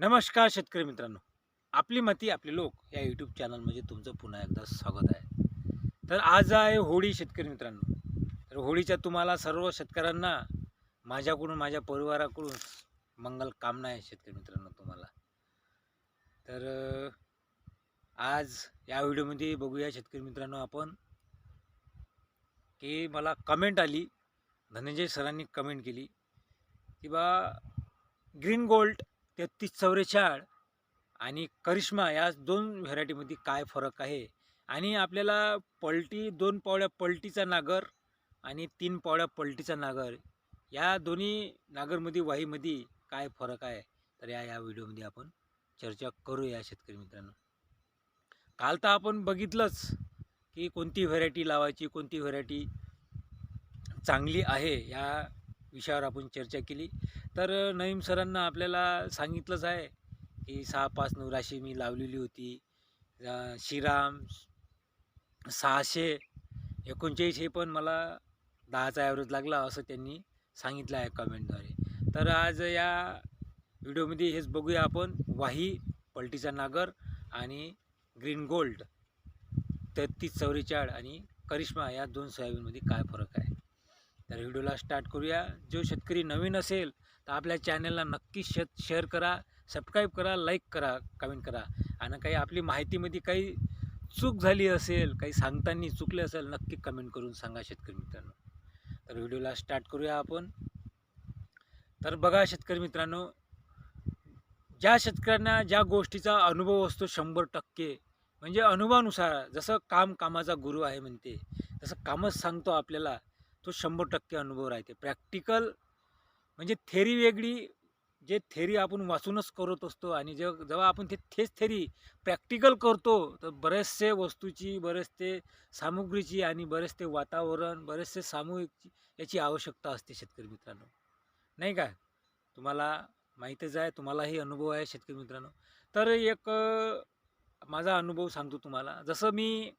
नमस्कार शेतकरी मित्रांनो. आपली माती आपले लोक या यूट्यूब चॅनलमध्ये तुमचं पुन्हा एकदा स्वागत आहे. तर आज आहे होळी शेतकरी मित्रांनो. तर होळीच्या तुम्हाला सर्व शेतकऱ्यांना माझ्याकडून माझ्या परिवाराकडून मंगल कामना आहे शेतकरी मित्रांनो तुम्हाला. तर आज या व्हिडिओमध्ये बघूया शेतकरी मित्रांनो आपण की मला कमेंट आली धनंजय सरांनी कमेंट केली की बा ग्रीन गोल्ड तेहतीस चौवेचाळ आणि करिश्मा या दोन व्हेरायटीमध्ये काय फरक आहे? आणि आपल्याला पलटी दोन पावड्या पलटीचा नागर आणि तीन पावड्या पलटीचा नागर या दोन्ही नागरमध्ये वाहीमध्ये काय फरक आहे? तर या या व्हिडिओमध्ये आपण चर्चा करूया शेतकरी मित्रांनो. काल तर आपण बघितलंच की कोणती व्हरायटी लावायची कोणती व्हरायटी चांगली आहे या विषयावर आपण चर्चा केली. तर नईम सरांना आपल्याला सांगितलंच आहे की सहा पाच नऊ राशी मी लावलेली होती. श्रीराम सहाशे एकोणचाळीस हे पण मला दहाचा ॲव्हरेज लागला असं त्यांनी सांगितलं आहे कमेंटद्वारे तर आज या व्हिडिओमध्ये हेच बघूया आपण. वाही पलटीचा नागर आणि ग्रीन गोल्ड तेहतीस चौवेचाळ आणि करिश्मा या दोन सोयाबीनमध्ये काय फरक आहे? तर व्हिडिओला स्टार्ट करूया. जो शेतकरी नवीन असेल तर आपल्या चॅनलला नक्की शे शेअर करा सबस्क्राईब करा लाईक करा कमेंट करा. आणि काही आपली माहितीमध्ये काही चूक झाली असेल काही सांगताना चुकले असेल नक्की कमेंट करून सांगा शेतकरी मित्रांनो. तर व्हिडिओला स्टार्ट करूया आपण. तर बघा शेतकरी मित्रांनो ज्या शेतकऱ्यांना ज्या गोष्टीचा अनुभव असतो शंभर टक्के म्हणजे अनुभवानुसार जसं काम कामाचा गुरु आहे म्हणते तसं कामच सांगतो आपल्याला. तो शंभर टक्के अनुभव राहते. प्रॅक्टिकल म्हणजे थेरी वेगळी जे थेरी आपण वाचूनच करत असतो आणि जे जेव्हा आपण ते तेच थेरी प्रॅक्टिकल करतो तर बरेचसे वस्तूची बरेचसे सामुग्रीची आणि बरेचसे वातावरण बरेचसे सामूहिक याची आवश्यकता असते शेतकरी मित्रांनो. नाही का? तुम्हाला माहीतच आहे तुम्हालाही अनुभव आहे शेतकरी मित्रांनो. तर एक माझा अनुभव सांगतो तुम्हाला. जसं मी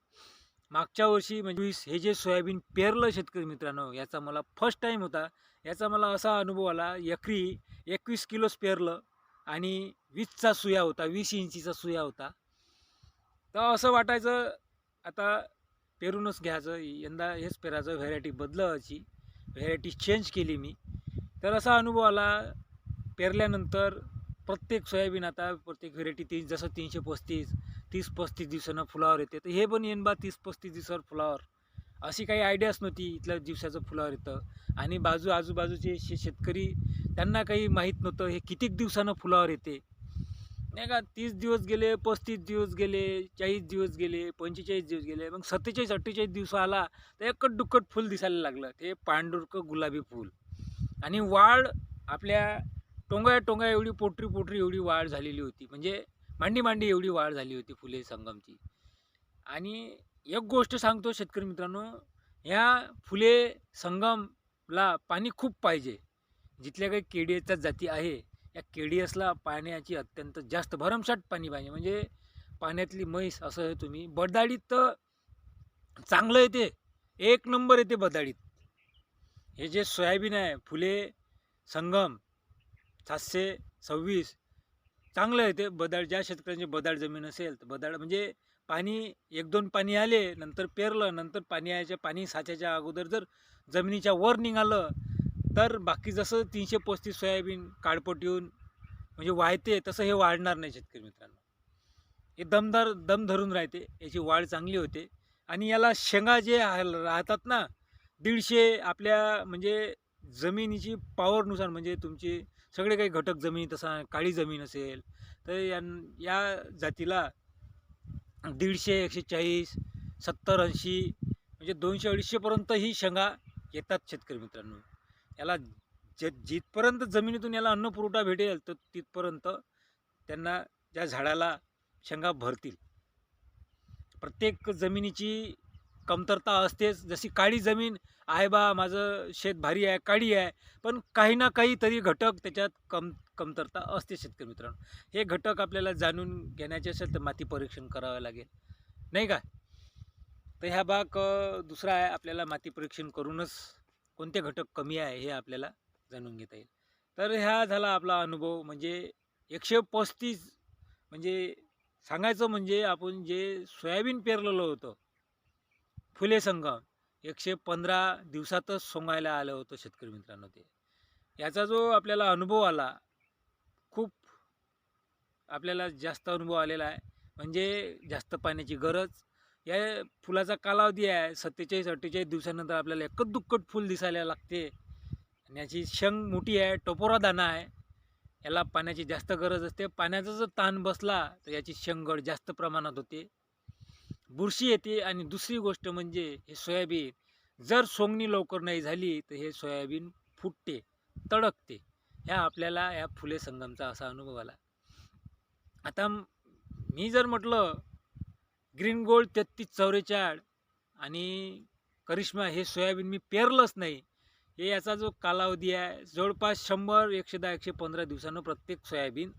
मागच्या वर्षी म्हणजे वीस हे जे सोयाबीन पेरलं शेतकरी मित्रांनो याचा मला फर्स्ट टाईम होता. याचा मला असा अनुभव आला एकरी एकवीस किलोच पेरलं आणि वीसचा सुया होता वीस इंचीचा सुया होता. तर असं वाटायचं आता पेरूनच घ्यायचं यंदा हेच पेरायचं व्हेरायटी बदलायची व्हेरायटी चेंज केली मी. तर असा अनुभव आला पेरल्यानंतर प्रत्येक सोयाबीन आता प्रत्येक व्हेरायटी तीन जसं तीनशे पस्तीस तीस पस्तीस दिवसानं फुलावर येते. तर हे पण येईन बा तीस पस्तीस दिवसावर फुलावर. अशी काही आयडियाच नव्हती इथल्या दिवसाचं फुलावर येतं. आणि बाजू आजूबाजूचे शे शेतकरी त्यांना काही माहीत नव्हतं हे कितीक दिवसानं फुलावर येते. नाही का तीस दिवस गेले पस्तीस दिवस गेले चाळीस दिवस गेले पंचेचाळीस दिवस गेले मग सत्तेचाळीस अठ्ठेचाळीस दिवस आला तर एकट दुक्कट फुल दिसायला लागलं. ते पांढुरकं गुलाबी फूल. आणि वाढ आपल्या टोंगा टोंगा एवढी पोटरी पोटरी एवढी वाढ झालेली होती. म्हणजे मांडी मांडी एवढी वाढ झाली होती फुले संगमची. आणि एक गोष्ट सांगतो शेतकरी मित्रांनो ह्या फुले संगमला पाणी खूप पाहिजे. जिथल्या काही केडीएसच्या जाती आहे या केडीएसला पाण्याची अत्यंत जास्त भरमसाठ पाणी पाहिजे. म्हणजे पाण्यातली म्हैस असं हे तुम्ही बदाडीत तर चांगलं येते एक नंबर येते बदाडीत. हे जे सोयाबीन आहे फुले संगम सातशे सव्वीस. चांगलं आहे ते. बदाड ज्या शेतकऱ्यांची बदाड जमीन असेल तर बदाड म्हणजे पाणी एक दोन पाणी आले नंतर पेरलं नंतर पाणी यायच्या पाणी साच्याच्या अगोदर जर जमिनीच्या वर निघालं तर बाकी जसं तीनशे पस्तीस सोयाबीन काळपट येऊन म्हणजे वाहते तसं हे वाढणार नाही शेतकरी मित्रांनो. हे दमदार दम धरून राहते. याची वाढ चांगली होते. आणि याला शेंगा जे राहतात ना दीडशे आपल्या म्हणजे जमिनीची पॉवरनुसार म्हणजे तुमची सगळे काही घटक जमीन तसा काळी जमीन असेल तर या या जातीला दीडशे एकशे चाळीस सत्तर ऐंशी म्हणजे दोनशे अडीचशेपर्यंत ही शेंगा येतात शेतकरी मित्रांनो. याला जे जिथपर्यंत जमिनीतून याला अन्न पुरवठा भेटेल तर तिथपर्यंत त्यांना त्या झाडाला शेंगा भरतील. प्रत्येक जमिनीची कमतरता असतेच. जशी काळी जमीन आहे बा माझं शेत भारी आहे काळी आहे पण काही ना काही तरी घटक त्याच्यात कम कमतरता असते शेतकरी मित्रांनो. हे घटक आपल्याला जाणून घेण्याचे असेल तर माती परीक्षण करावं लागेल. नाही का? तर ह्या भाग दुसरा आहे. आपल्याला माती परीक्षण करूनच कोणते घटक कमी आहे हे आपल्याला जाणून घेता येईल. तर ह्या झाला आपला अनुभव. म्हणजे एकशे पस्तीस म्हणजे सांगायचं म्हणजे आपण जे सोयाबीन पेरलेलं होतं फुले संगम. एकशे पंधरा दिवसातच सोंगायला आलं होतं शेतकरी मित्रांनो ते. याचा जो आपल्याला अनुभव आला खूप आपल्याला जास्त अनुभव आलेला आहे. म्हणजे जास्त पाण्याची गरज. या फुलाचा कालावधी आहे. सत्तेचाळीस अठ्ठेचाळीस दिवसानंतर आपल्याला एकच दुक्कट फुल दिसायला लागते. आणि याची शंग मोठी आहे टपोरा दाना आहे. याला पाण्याची जास्त गरज असते. पाण्याचा जर ताण बसला तर याची शंगड जास्त प्रमाणात होते. बुरशी येते आणि दुसरी गोष्ट म्हणजे हे सोयाबीन जर सोंगणी लवकर नाही झाली तर हे सोयाबीन फुटते तडकते. ह्या आपल्याला या फुले संगमचा असा अनुभव आला. आता मी जर म्हटलं ग्रीन गोल्ड तेहतीस चौवेचाळ आणि करिश्मा हे सोयाबीन मी पेरलंच नाही हे याचा जो कालावधी आहे जवळपास शंभर एकशे दहा एकशे पंधरा दिवसानं प्रत्येक सोयाबीन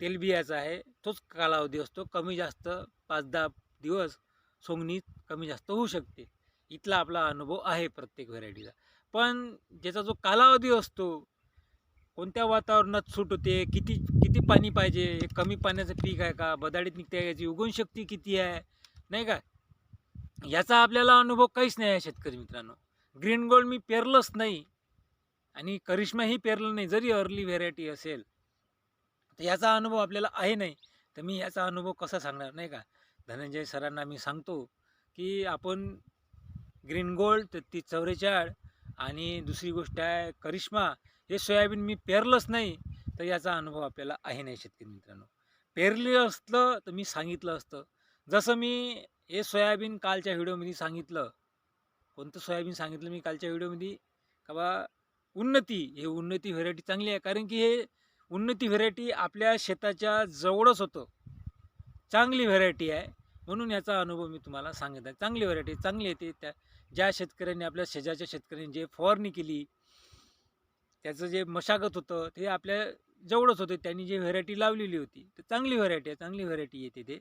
तेलबियाचा आहे तोच कालावधी असतो कमी जास्त पाच दहा दिवस सोंगणी कमी जास्त होऊ शकते. इथला आपला अनुभव आहे प्रत्येक व्हरायटीचा. पण ज्याचा जो कालावधी असतो कोणत्या वातावरणात सूट होते किती किती पाणी पाहिजे हे कमी पाण्याचं पीक आहे का बदाडीत निघते याची उगवण शक्ती किती आहे नाही का? याचा आपल्याला अनुभव काहीच नाही आहे शेतकरी मित्रांनो. ग्रीन गोल्ड मी पेरलंच नाही आणि करिश्माही पेरलं नाही. जरी अर्ली व्हेरायटी असेल तर याचा अनुभव आपल्याला आहे नाही तर मी याचा अनुभव कसा सांगणार नाही का? धनंजय सरांना मी सांगतो की आपण ग्रीन गोल्ड तेहतीस चौवेचाळ आणि दुसरी गोष्ट आहे करिश्मा. हे सोयाबीन मी पेरलंच नाही तर याचा अनुभव आपल्याला आहे नाही शेतकरी मित्रांनो. पेरले असलं तर मी सांगितलं असतं. जसं मी हे सोयाबीन कालच्या व्हिडिओमध्ये सांगितलं. कोणतं सोयाबीन सांगितलं मी कालच्या व्हिडिओमध्ये? का बा उन्नती. हे उन्नती व्हेरायटी चांगली आहे कारण की हे उन्नती व्हेरायटी आपल्या शेताच्या जवळच होतं. चांगली व्हरायटी आहे. म्हणून याचा अनुभव मी तुम्हाला सांगत आहे. चांगली व्हरायटी चांगली येते त्या ज्या शेतकऱ्यांनी आपल्या शेजारच्या शेतकऱ्यांनी जे फवारणी केली त्याचं जे मशागत होतं ते आपल्या जवळच होते. त्यांनी जे व्हरायटी लावलेली होती तर चांगली व्हरायटी आहे. चांगली व्हरायटी येते ते.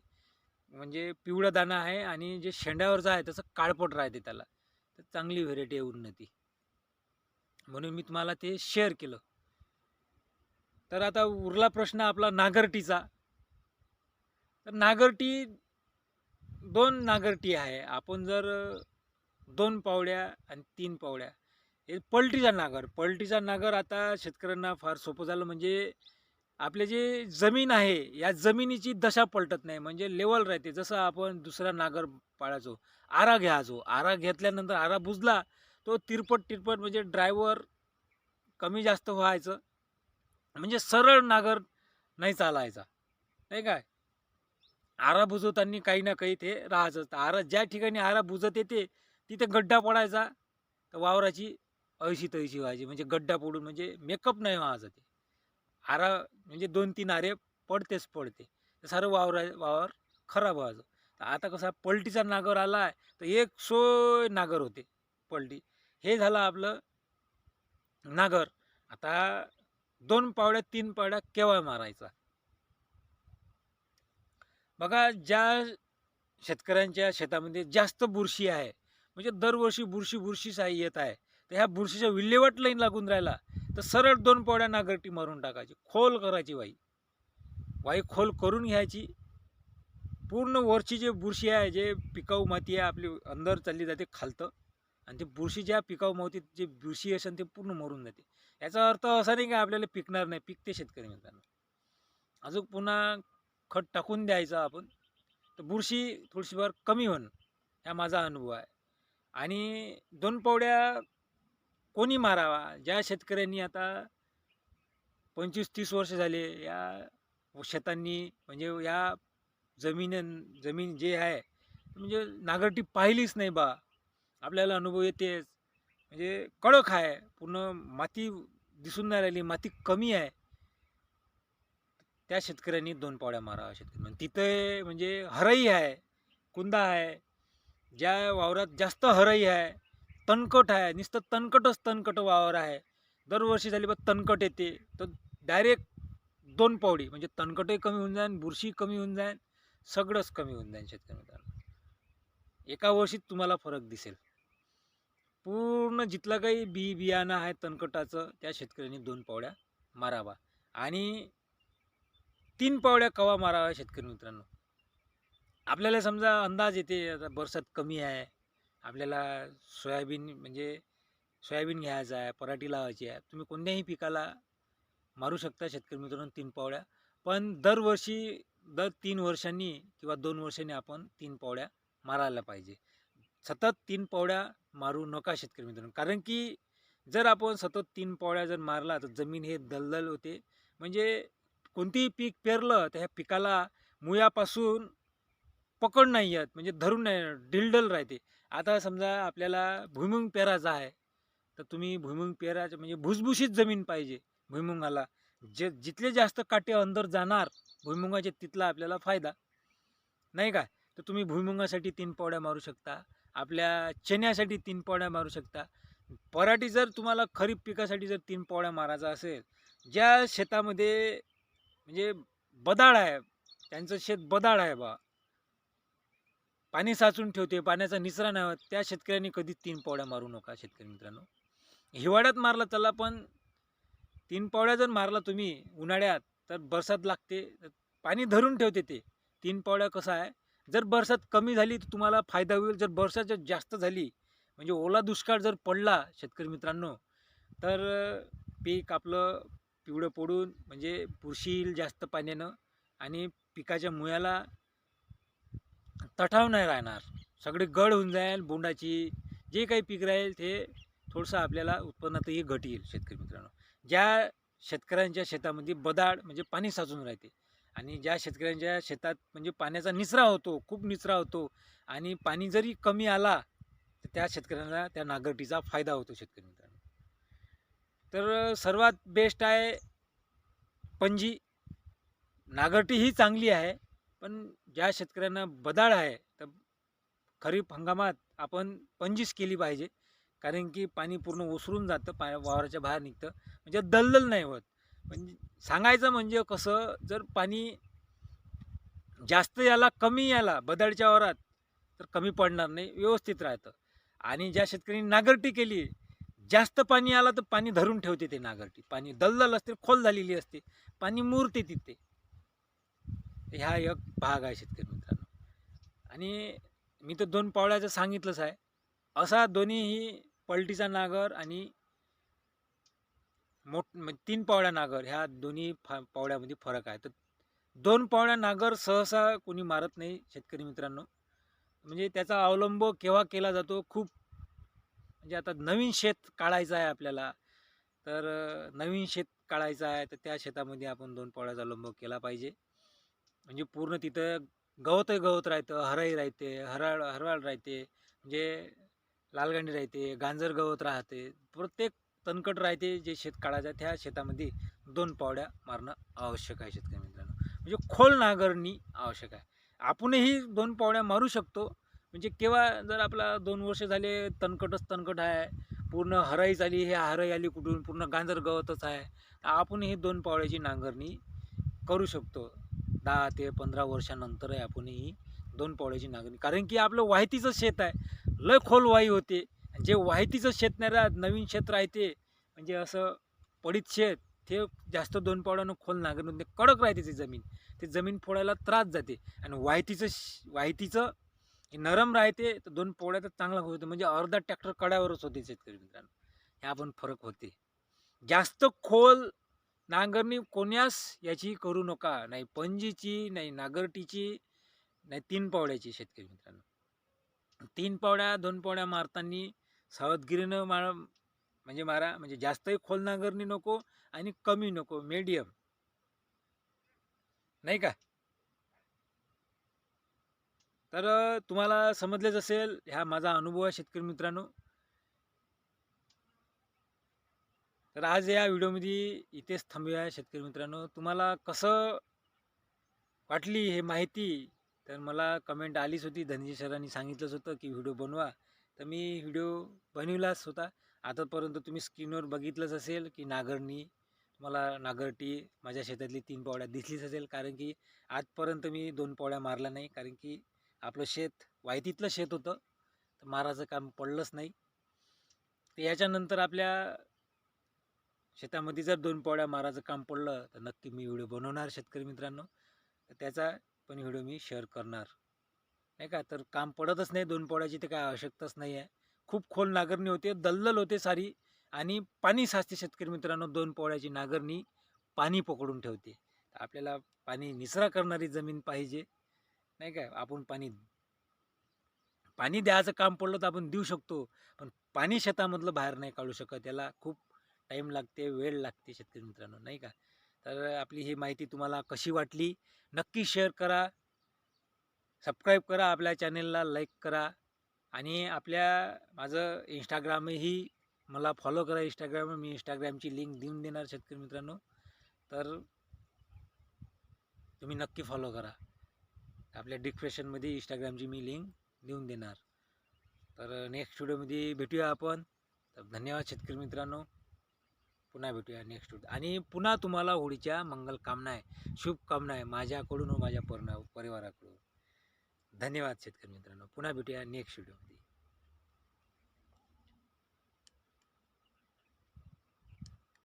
म्हणजे पिवळा दाणा आहे आणि जे शेंड्यावरचं आहे तसं काळपट राहते त्याला. तर चांगली व्हरायटी आहे उन्नती. म्हणून मी तुम्हाला ते शेअर केलं. तर आता उरला प्रश्न आपला नागरटीचा. तर नागरटी दोन नागरटी आहे. आपण जर दोन पावड्या आणि तीन पावड्या हे पलटीचा नागर. पलटीचा नागर आता शेतकऱ्यांना फार सोपं झालं म्हणजे आपले जे जमीन आहे या जमिनीची दशा पलटत नाही. म्हणजे लेवल राहते. जसं आपण दुसरा नागर पाळायचो आरा घ्यायचो. आरा घेतल्यानंतर आरा बुजला तो तिरपट तिरपट म्हणजे ड्रायव्हर कमी जास्त व्हायचं. म्हणजे सरळ नागर नाही चालायचा. नाही काय? आरा बुजवताना काही ना काही ते राहायचं तर आरा ज्या ठिकाणी आरा बुजत येते तिथे गड्डा पडायचा. तर वावराची अळशी तळशी व्हायची. म्हणजे गड्डा पडून म्हणजे मेकअप नाही व्हायचं ते. आरा म्हणजे दोन तीन आरे पडतेच पडते. तर सारं वावरा वावर खराब व्हायचं. तर आता कसा पलटीचा नागर आला आहे तर एक सोय नागर होते पलटी. हे झालं आपलं नागर. आता दोन पावड्या तीन पावड्या केव्हा मारायचा. बघा ज्या शेतकऱ्यांच्या शेतामध्ये जास्त बुरशी आहे म्हणजे दरवर्षी बुरशी बुरशीच आहे येत आहे तर ह्या बुरशीच्या विल्हेवाट लाईन लागून राहिला तर सरळ दोन पावड्या नागरटी मारून टाकायची. खोल करायची वाई वाई खोल करून घ्यायची. पूर्ण वरची जे बुरशी आहे जे पिकाऊ माती आहे आपली अंदर चालली जाते खालतं आणि ते बुरशी ज्या पिकाऊ मातीत जे बुरशी असेल ते पूर्ण मरून जाते. याचा अर्थ असा नाही की आपल्याला पिकणार नाही पिकते शेतकरी मित्रांनो. अजून पुन्हा खत टाकून द्यायचं आपण तर बुरशी थोडीशीफार कमी होणं हा माझा अनुभव आहे. आणि दोन पावड्या कोणी मारावा? ज्या शेतकऱ्यांनी आता पंचवीस तीस वर्ष झाले या शेतांनी म्हणजे या जमीन जमीन जे आहे म्हणजे नागरटी पाहिलीच नाही बा. आपल्याला अनुभव येतेच. म्हणजे कडक आहे पूर्ण माती दिसून नाही राहिली माती कमी आहे. त्या शेतकऱ्यांनी दोन पावड्या माराव्या शेतकरी. म्हणजे तिथे म्हणजे हरई आहे कुंदा आहे ज्या वावरात जास्त हरई आहे तणकट आहे नुसतं तणकटच तणकट वावर आहे. दरवर्षी झाली बा तणकट येते तर डायरेक्ट दोन पावडी. म्हणजे तणकटही कमी होऊन जाईल बुरशी कमी होऊन जाईल सगळंच कमी होऊन जाईल शेतकरी मित्रांनो. एका वर्षीत तुम्हाला फरक दिसेल. पूर्ण जिथलं काही बी बियाणं आहे तणकटाचं त्या शेतकऱ्यांनी दोन पावड्या मारावा आणि तीन पावड्या कवा माराव्या शेतकरी मित्रांनो? आपल्याला समजा अंदाज येते आता बरसात कमी आहे. आपल्याला सोयाबीन म्हणजे सोयाबीन घ्यायचं आहे पराठी लावायची आहे. तुम्ही कोणत्याही पिकाला मारू शकता शेतकरी मित्रांनो तीन पावड्या. पण दरवर्षी दर तीन वर्षांनी किंवा दोन वर्षांनी आपण तीन पावड्या मारायला पाहिजे. सतत तीन पावड्या मारू नका शेतकरी मित्रांनो. कारण की जर आपण सतत तीन पावड्या जर मारला तर जमीन हे दलदल होते. म्हणजे कोणतेही पीक पेरलं तर ह्या पिकाला मुळापासून पकड नाही येत म्हणजे धरून नाही डिलडल राहते. आता समजा आपल्याला भुईमुंग पेरायचा आहे तर तुम्ही भुईमुंग पेरायचं म्हणजे भुसभुशीत जमीन पाहिजे भुईमुंगाला. जे जितले जास्त काटे अंदर जाणार भुईमुगाचे तिथला आपल्याला फायदा. नाही का? तर तुम्ही भुईमुगासाठी तीन पावड्या मारू शकता आपल्या चण्यासाठी तीन पावड्या मारू शकता. पराठी जर तुम्हाला खरीप पिकासाठी जर तीन पावड्या मारायचा असेल ज्या शेतामध्ये म्हणजे बदाळ आहे. त्यांचं शेत बदाळ आहे बा. पाणी साचून ठेवते पाण्याचा निचरा नाही होत. त्या शेतकऱ्यांनी कधीच तीन पावड्या मारू नका शेतकरी मित्रांनो. हिवाळ्यात मारला त्याला पण तीन पावड्या जर मारला तुम्ही उन्हाळ्यात तर बरसात लागते. तर पाणी धरून ठेवते ते. तीन पावड्या कसं आहे? जर बरसात कमी झाली तर तुम्हाला फायदा होईल. जर बरसात जर जास्त झाली म्हणजे ओला दुष्काळ जर पडला शेतकरी मित्रांनो तर पीक आपलं पिवळं पडून म्हणजे बुरशी येईल जास्त पाण्यानं आणि पिकाच्या मुळ्याला तठाव नाही राहणार. सगळे गड होऊन जाईल बोंडाची जे काही पीक राहील ते थोडंसं आपल्याला उत्पन्नातही घट येईल शेतकरी मित्रांनो. ज्या शेतकऱ्यांच्या शेतामध्ये बदाड म्हणजे पाणी साचून राहते आणि ज्या शेतकऱ्यांच्या शेतात म्हणजे पाण्याचा निचरा होतो खूप निचरा होतो आणि पाणी जरी कमी आला तर त्या शेतकऱ्यांना त्या नागरटीचा फायदा होतो शेतकरी मित्रांनो. तर सर्वात बेस्ट आहे पणजी. नागरटी ही चांगली आहे पण ज्या शेतकऱ्यांना बदाळ आहे तर खरीप हंगामात आपण पणजीच केली पाहिजे. कारण की पाणी पूर्ण ओसरून जातं पा वावराच्या बाहेर निघतं. म्हणजे दलदल नाही होत. म्हणजे सांगायचं म्हणजे कसं जर पाणी जास्त याला कमी याला बदळच्या वावरात तर कमी पडणार नाही व्यवस्थित राहतं. आणि ज्या शेतकऱ्यांनी नागरटी केली जास्त पाणी आलं तर पाणी धरून ठेवते ते नागरटी. पाणी दलदल असते खोल झालेली असते. पाणी मुरते तिथे. ह्या एक भाग आहे शेतकरी मित्रांनो. आणि मी तर दोन पावळ्याचं सांगितलंच आहे. असा दोन्हीही पलटीचा नागर आणि मोठ म्हणजे तीन पावळ्या नागर ह्या दोन्ही फा पावळ्यामध्ये फरक आहे. तर दोन पावळ्या नागर सहसा कोणी मारत नाही शेतकरी मित्रांनो. म्हणजे त्याचा अवलंब केव्हा केला जातो? खूप म्हणजे आता नवीन शेत काढायचं आहे आपल्याला. तर नवीन शेत काढायचं आहे तर त्या शेतामध्ये आपण दोन पावड्याचा अवलंब केला पाहिजे. म्हणजे पूर्ण तिथं गवतही गवत राहतं हरही राहते हराळ हरवाळ राहते म्हणजे लालगंडी राहते गांजर गवत राहते. प्रत्येक तणकट राहते जे शेत काढायचं त्या शेतामध्ये दोन पावड्या मारणं आवश्यक आहे शेतकरी मित्रांनो. म्हणजे खोल नांगरणी आवश्यक आहे. आपणही दोन पावड्या मारू शकतो म्हणजे केव्हा जर आपला दोन वर्ष झाले तणकटच तणकट आहे पूर्ण हराई झाली हे हराई आली कुठून पूर्ण गांजर गवतच आहे आपण ही दोन पावळ्याची नांगरणी करू शकतो. दहा ते पंधरा वर्षानंतरही आपणही दोन पावळ्याची नांगरणी कारण की आपलं वाहितीचं शेत आहे. लय खोल वाई होते. जे वाहितीचं शेत नाही राहत नवीन शेत राहते म्हणजे असं पडीत शेत ते जास्त दोन पावड्यानं खोल नांगरून कडक राहते ती जमीन. ते जमीन फोडायला त्रास जाते. आणि वाहितीचं श नरम राहते तर दोन पोळ्या तर चांगला होतं. म्हणजे अर्धा ट्रॅक्टर कड्यावरच होते शेतकरी मित्रांनो. ह्या पण फरक होते. जास्त खोल नांगरणी कोण्यास याची करू नका. नाही पंजीची नाही नागरटीची नाही तीन पावड्याची शेतकरी मित्रांनो. तीन पावड्या दोन पावड्या मारताना सावधगिरीनं मार म्हणजे मारा. म्हणजे जास्तही खोल नांगरणी नको आणि कमी नको. मीडियम नाही का? तर तुम्हाला समजलेच असेल ह्या माझा अनुभव आहे शेतकरी मित्रांनो. तर आज या व्हिडिओमध्ये इथेच थांबूया शेतकरी मित्रांनो. तुम्हाला कसं वाटली हे माहिती? तर मला कमेंट आलीच होती धनंजय सरांनी सांगितलंच होतं की व्हिडिओ बनवा. तर मी व्हिडिओ बनविलाच होता. आतापर्यंत तुम्ही स्क्रीनवर बघितलंच असेल की नागरणी मला नागरटी माझ्या शेतातली तीन पावड्या दिसलीच असेल. कारण की आजपर्यंत मी दोन पावड्या मारल्या नाही. कारण की आपलं शेत वायतीतलं शेत होतं. तर माराचं काम पडलंच नाही. तर याच्यानंतर आपल्या शेतामध्ये जर दोन पोळ्या माराचं काम पडलं तर नक्की मी व्हिडिओ बनवणार शेतकरी मित्रांनो. तर त्याचा पण व्हिडिओ मी शेअर करणार. नाही का? तर काम पडतच नाही दोन पावड्याची तर काय आवश्यकताच नाही आहे. खूप खोल नांगरणी होते दलदल होते सारी. आणि पाणी साचते शेतकरी मित्रांनो दोन पोळ्याची नांगरणी पाणी पकडून ठेवते. आपल्याला पाणी निचरा करणारी जमीन पाहिजे. नाही काय आपण पाणी पाणी द्यायचं काम पडलं तर आपण देऊ शकतो. पण पाणी शेतामधलं बाहेर नाही काढू शकत. त्याला खूप टाईम लागते वेळ लागते शेतकरी मित्रांनो नाही का? तर आपली ही माहिती तुम्हाला कशी वाटली? नक्की शेअर करा. सबस्क्राईब करा आपल्या चॅनेलला लाईक करा. आणि आपल्या माझं इंस्टाग्रामही मला फॉलो करा. इंस्टाग्राम मी इंस्टाग्रामची लिंक देऊन देणार शेतकरी मित्रांनो. तर तुम्ही नक्की फॉलो करा. आपल्या डिस्क्रिप्शनमध्ये इंस्टाग्रामची मी लिंक देऊन देणार. तर नेक्स्ट व्हिडिओमध्ये भेटूया आपण. तर धन्यवाद शेतकरी मित्रांनो. पुन्हा भेटूया नेक्स्ट व्हिडिओ आणि पुन्हा तुम्हाला होळीच्या मंगलकामना आहे शुभकामना आहे माझ्याकडून व माझ्या पूर्ण परिवाराकडून. धन्यवाद शेतकरी मित्रांनो. पुन्हा भेटूया नेक्स्ट व्हिडिओमध्ये